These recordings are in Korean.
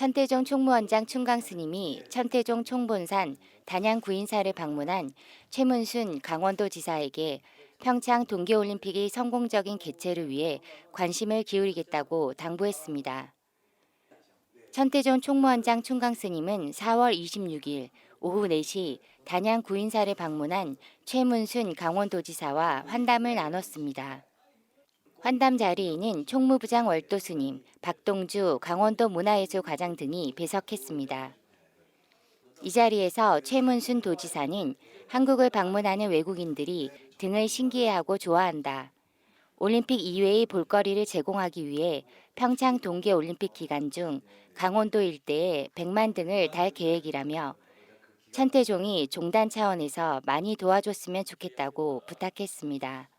천태종 총무원장 충강 스님이 천태종 총본산 단양 구인사를 방문한 최문순 강원도 지사에게 평창 동계올림픽의 성공적인 개최를 위해 관심을 기울이겠다고 당부했습니다. 천태종 총무원장 충강 스님은 4월 26일 오후 4시 단양 구인사를 방문한 최문순 강원도지사와 환담을 나눴습니다. 환담 자리에는 총무부장 월도 스님, 박동주 강원도 문화예술 과장 등이 배석했습니다. 이 자리에서 최문순 도지사는 한국을 방문하는 외국인들이 등을 신기해하고 좋아한다. 올림픽 이외의 볼거리를 제공하기 위해 평창 동계 올림픽 기간 중 강원도 일대에 100만 등을 달 계획이라며 천태종이 종단 차원에서 많이 도와줬으면 좋겠다고 부탁했습니다.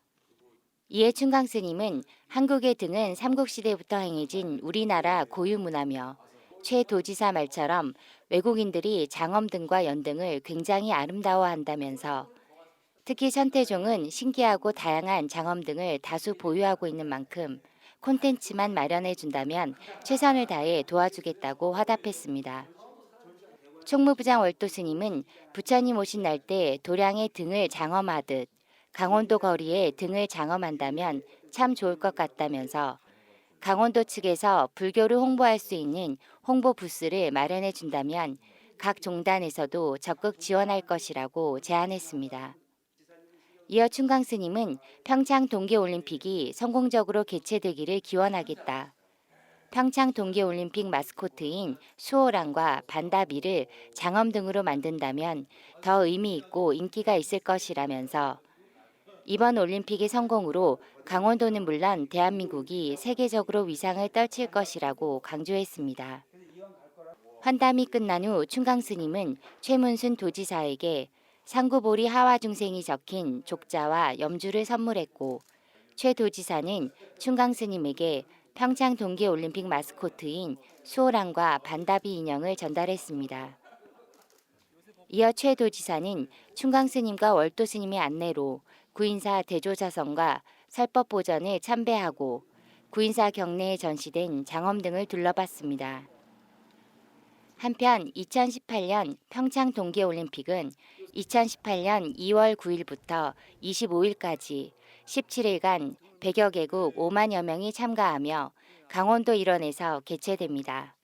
이에 충강 스님은 한국의 등은 삼국시대부터 행해진 우리나라 고유 문화며 최 도지사 말처럼 외국인들이 장엄 등과 연등을 굉장히 아름다워한다면서 특히 천태종은 신기하고 다양한 장엄 등을 다수 보유하고 있는 만큼 콘텐츠만 마련해 준다면 최선을 다해 도와주겠다고 화답했습니다. 총무부장 월도 스님은 부처님 오신 날 때 도량의 등을 장엄하듯 강원도 거리에 등을 장엄한다면 참 좋을 것 같다면서 강원도 측에서 불교를 홍보할 수 있는 홍보 부스를 마련해 준다면 각 종단에서도 적극 지원할 것이라고 제안했습니다. 이어 충강 스님은 평창 동계올림픽이 성공적으로 개최되기를 기원하겠다. 평창 동계올림픽 마스코트인 수호랑과 반다비를 장엄 등으로 만든다면 더 의미 있고 인기가 있을 것이라면서 이번 올림픽의 성공으로 강원도는 물론 대한민국이 세계적으로 위상을 떨칠 것이라고 강조했습니다. 환담이 끝난 후 충강 스님은 최문순 도지사에게 상구보리 하와 중생이 적힌 족자와 염주를 선물했고 최 도지사는 충강 스님에게 평창 동계올림픽 마스코트인 수호랑과 반다비 인형을 전달했습니다. 이어 최 도지사는 충강 스님과 월도 스님의 안내로 구인사 대조사성과 설법 보전에 참배하고 구인사 경내에 전시된 장엄 등을 둘러봤습니다. 한편 2018년 평창 동계올림픽은 2018년 2월 9일부터 25일까지 17일간 100여 개국 5만여 명이 참가하며 강원도 일원에서 개최됩니다.